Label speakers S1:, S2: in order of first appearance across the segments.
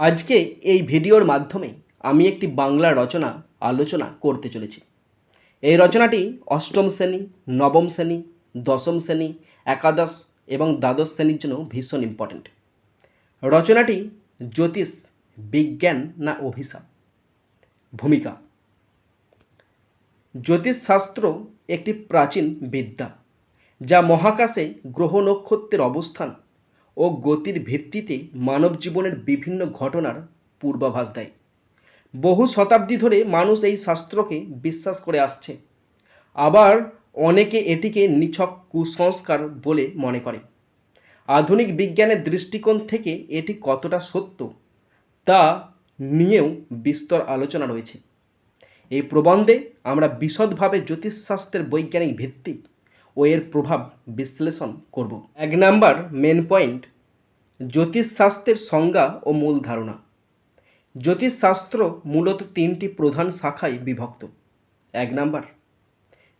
S1: আজকে এই ভিডিওর মাধ্যমে আমি একটি বাংলা রচনা আলোচনা করতে চলেছি। এই রচনাটি অষ্টম শ্রেণি, নবম শ্রেণি, দশম শ্রেণি, একাদশ এবং দ্বাদশ শ্রেণির জন্য ভীষণ ইম্পর্ট্যান্ট রচনাটি জ্যোতিষ, বিজ্ঞান না অভিশাপ? ভূমিকা। জ্যোতিষশাস্ত্র একটি প্রাচীন বিদ্যা, যা মহাকাশে গ্রহ নক্ষত্রের অবস্থান ও গতির ভিত্তিতে মানব জীবনের বিভিন্ন ঘটনার পূর্বাভাস দেয়। বহু শতাব্দী ধরে মানুষ এই শাস্ত্রকে বিশ্বাস করে আসছে। আবার অনেকে এটিকে নিছক কুসংস্কার বলে মনে করে। আধুনিক বিজ্ঞানের দৃষ্টিকোণ থেকে এটি কতটা সত্য, তা নিয়েও বিস্তর আলোচনা রয়েছে। এই প্রবন্ধে আমরা বিশদভাবে জ্যোতিষশাস্ত্রের বৈজ্ঞানিক ভিত্তি ও এর প্রভাব বিশ্লেষণ করব। এক নাম্বার মেন পয়েন্ট জ্যোতিষশাস্ত্রের সংজ্ঞা ও মূল ধারণা। জ্যোতিষশাস্ত্র মূলত তিনটি প্রধান শাখায় বিভক্ত। এক নাম্বার,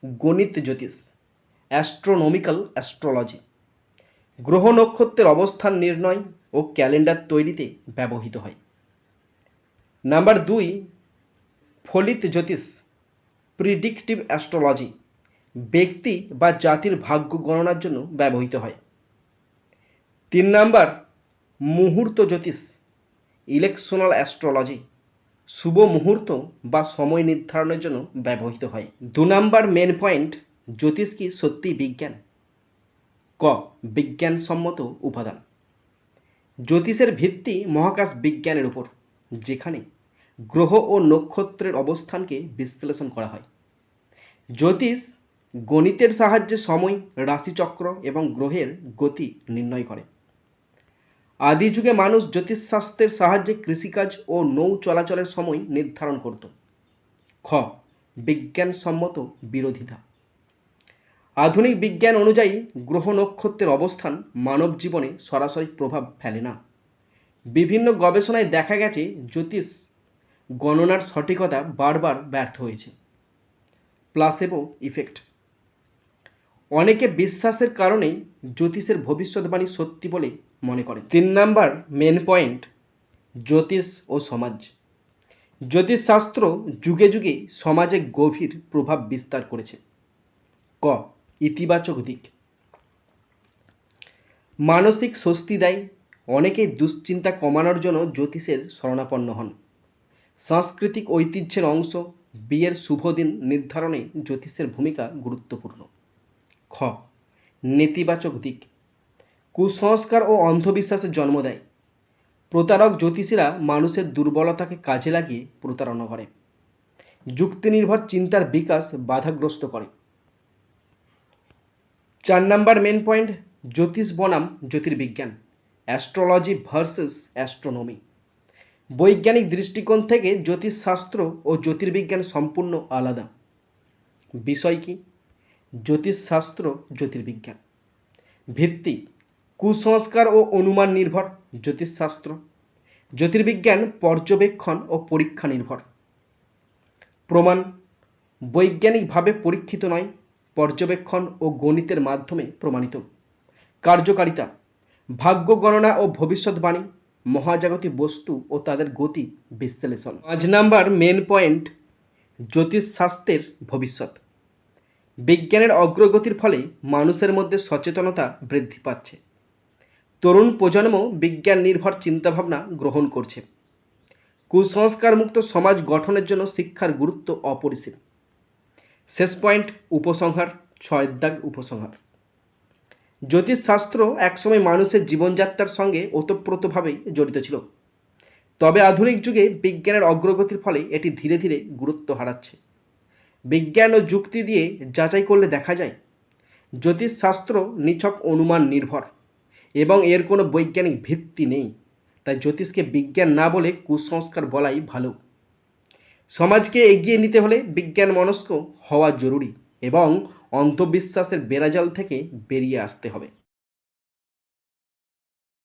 S1: গণিত জ্যোতিষ অ্যাস্ট্রোনমিক্যাল অ্যাস্ট্রোলজি গ্রহ নক্ষত্রের অবস্থান নির্ণয় ও ক্যালেন্ডার তৈরিতে ব্যবহৃত হয়। নাম্বার দুই, ফলিত জ্যোতিষ প্রিডিকটিভ অ্যাস্ট্রোলজি ব্যক্তি বা জাতির ভাগ্য গণনার জন্য ব্যবহৃত হয়। তিন নাম্বার, মুহূর্ত জ্যোতিষ ইলেকশনাল অ্যাস্ট্রোলজি শুভ মুহূর্ত বা সময় নির্ধারণের জন্য ব্যবহৃত হয়। দু নাম্বার মেন পয়েন্ট জ্যোতিষ কি সত্যি বিজ্ঞান? ক, বিজ্ঞানসম্মত উপাদান। জ্যোতিষের ভিত্তি মহাকাশ বিজ্ঞানের উপর, যেখানে গ্রহ ও নক্ষত্রের অবস্থানকে বিশ্লেষণ করা হয়। জ্যোতিষ গণিতের সাহায্যে সময়, রাশিচক্র এবং গ্রহের গতি নির্ণয় করে। আদি যুগে মানুষ জ্যোতিষশাস্ত্রের সাহায্যে কৃষিকাজ ও নৌ চলাচলের সময় নির্ধারণ করত। খ, বিজ্ঞানসম্মত বিরোধিতা। আধুনিক বিজ্ঞান অনুযায়ী গ্রহ নক্ষত্রের অবস্থান মানব জীবনে সরাসরি প্রভাব ফেলে না। বিভিন্ন গবেষণায় দেখা গেছে, জ্যোতিষ গণনার সঠিকতা বারবার ব্যর্থ হয়েছে। Placebo effect. অনেকে বিশ্বাসের কারণেই জ্যোতিষের ভবিষ্যৎবাণী সত্যি বলে মনে করে। তিন নাম্বার মেন পয়েন্ট জ্যোতিষ ও সমাজ। জ্যোতিষশাস্ত্র যুগে যুগে সমাজে গভীর প্রভাব বিস্তার করেছে। ক, ইতিবাচক দিক। মানসিক স্বস্তি দেয়, অনেকেই দুশ্চিন্তা কমানোর জন্য জ্যোতিষের শরণাপন্ন হন। সাংস্কৃতিক ঐতিহ্যের অংশ, বিয়ের শুভ দিন নির্ধারণে জ্যোতিষের ভূমিকা গুরুত্বপূর্ণ। খ। নেতিবাচক দিক। কুসংস্কার ও অন্ধবিশ্বাসের জন্ম দেয়। প্রতারক জ্যোতিষীরা মানুষের দুর্বলতাকে কাজে লাগিয়ে প্রতারণা করে। যুক্তিনির্ভর চিন্তার বিকাশ বাধাগ্রস্ত করে। চার নাম্বার মেন পয়েন্ট জ্যোতিষ বনাম জ্যোতির্বিজ্ঞান অ্যাস্ট্রোলজি ভার্সেস অ্যাস্ট্রোনমি বৈজ্ঞানিক দৃষ্টিকোণ থেকে জ্যোতিষশাস্ত্র ও জ্যোতির্বিজ্ঞান সম্পূর্ণ আলাদা। বিষয় কি? জ্যোতিষশাস্ত্র, জ্যোতির্বিজ্ঞান। ভিত্তি, কুসংস্কার ও অনুমান নির্ভর জ্যোতিষশাস্ত্র। জ্যোতির্বিজ্ঞান পর্যবেক্ষণ ও পরীক্ষা নির্ভর। প্রমাণ, বৈজ্ঞানিকভাবে পরীক্ষিত নয়, পর্যবেক্ষণ ও গণিতের মাধ্যমে প্রমাণিত। কার্যকারিতা, ভাগ্য গণনা ও ভবিষ্যৎবাণী, মহাজাগতিক বস্তু ও তাদের গতি বিশ্লেষণ। পাঁচ নাম্বার মেন পয়েন্ট, জ্যোতিষশাস্ত্রের ভবিষ্যৎ। বিজ্ঞানের অগ্রগতির ফলে মানুষের মধ্যে সচেতনতা বৃদ্ধি পাচ্ছে। তরুণ প্রজন্ম বিজ্ঞান নির্ভর চিন্তাভাবনা গ্রহণ করছে। কুসংস্কার মুক্ত সমাজ গঠনের জন্য শিক্ষার গুরুত্ব অপরিসীম। শেষ পয়েন্ট, উপসংহার, ছয় দাগ উপসংহার। জ্যোতিষশাস্ত্র একসময় মানুষের জীবনযাত্রার সঙ্গে ওতপ্রোতভাবেই জড়িত ছিল। তবে আধুনিক যুগে বিজ্ঞানের অগ্রগতির ফলে এটি ধীরে ধীরে গুরুত্ব হারাচ্ছে। বিজ্ঞান ও যুক্তি দিয়ে যাচাই করলে দেখা যায়, জ্যোতিষশাস্ত্র নিছক অনুমান নির্ভর এবং এর কোনো বৈজ্ঞানিক ভিত্তি নেই। তাই জ্যোতিষকে বিজ্ঞান না বলে কুসংস্কার বলাই ভালো। সমাজকে এগিয়ে নিতে হলে বিজ্ঞান মনস্ক হওয়া জরুরি এবং অন্ধবিশ্বাসের বেড়াজাল থেকে বেরিয়ে আসতে হবে।